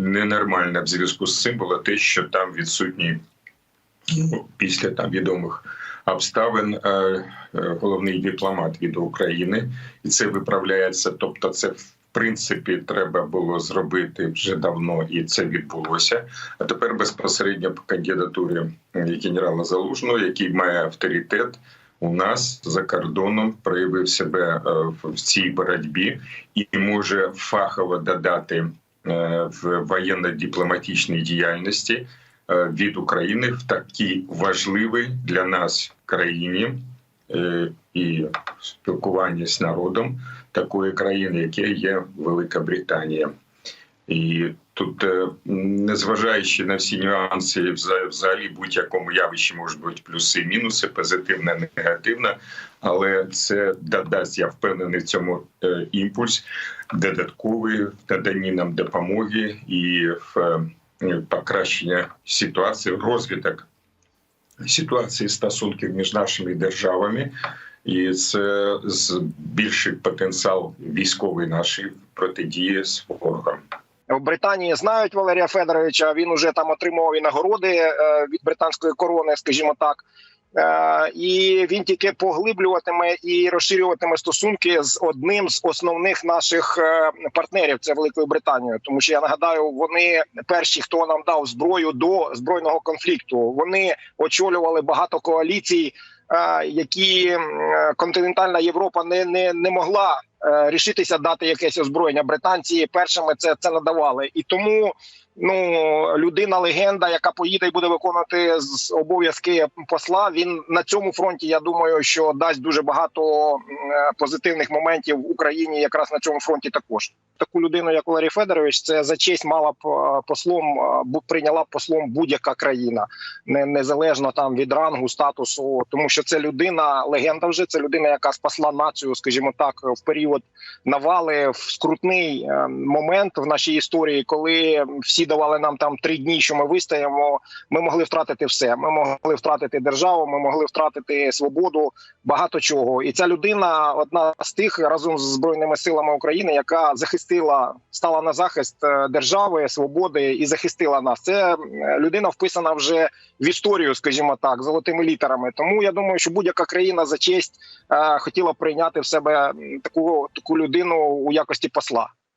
ненормальне в зв'язку з цим було те, що там відсутні ну, після там відомих обставин е, е, головний дипломат від України, і це виправляється. Тобто, це в принципі треба було зробити вже давно, і це відбулося. А тепер безпосередньо по кандидатурі генерала Залужного, який має авторитет. У нас за кордоном проявив себе е, в цій боротьбі і може фахово додати в воєнно-дипломатичній діяльності е, від України в такій важливій для нас країні е, і спілкування з народом такої країни, яке є Велика Британія. І тут, е, незважаючи на всі нюанси, вза- взагалі будь-якому явищі можуть бути плюси, мінуси, позитивне, негативне, але це додасть, я впевнений в цьому е, імпульс додатковий в наданні нам допомоги і в е, покращення ситуації, розвиток ситуації стосунків між нашими державами. І це збільшить потенціал військовий нашої протидії з ворогом. В Британії знають Валерія Федоровича. Він уже там отримував і нагороди е, від британської корони, скажімо так. Е, І він тільки поглиблюватиме і розширюватиме стосунки з одним з основних наших е, партнерів це Великою Британією. Тому що я нагадаю, вони перші, хто нам дав зброю до збройного конфлікту. Вони очолювали багато коаліцій, які континентальна Європа не, не, не могла рішитися дати якесь озброєння. Британці першими це, це надавали, і тому ну людина легенда, яка поїде і буде виконувати обов'язки посла. Він на цьому фронті. Я думаю, що дасть дуже багато е, позитивних моментів в Україні, якраз на цьому фронті. Також таку людину, як Валерій Федорович, це за честь мала б е, послом е, прийняла б послом будь-яка країна, незалежно там від рангу, статусу, тому що це людина, легенда вже це людина, яка спасла націю, скажімо так, в період навали в скрутний е, момент в нашій історії, коли всі давали нам там три дні, що ми вистоїмо. Ми могли втратити все. Ми могли втратити державу, ми могли втратити свободу, багато чого. І ця людина одна з тих разом з збройними силами України, яка захистила, стала на захист е, держави, свободи і захистила нас. Це людина вписана вже в історію, скажімо так, золотими літерами. Тому я думаю, що будь-яка країна за честь е, хотіла прийняти в себе таку таку людину у якості посла.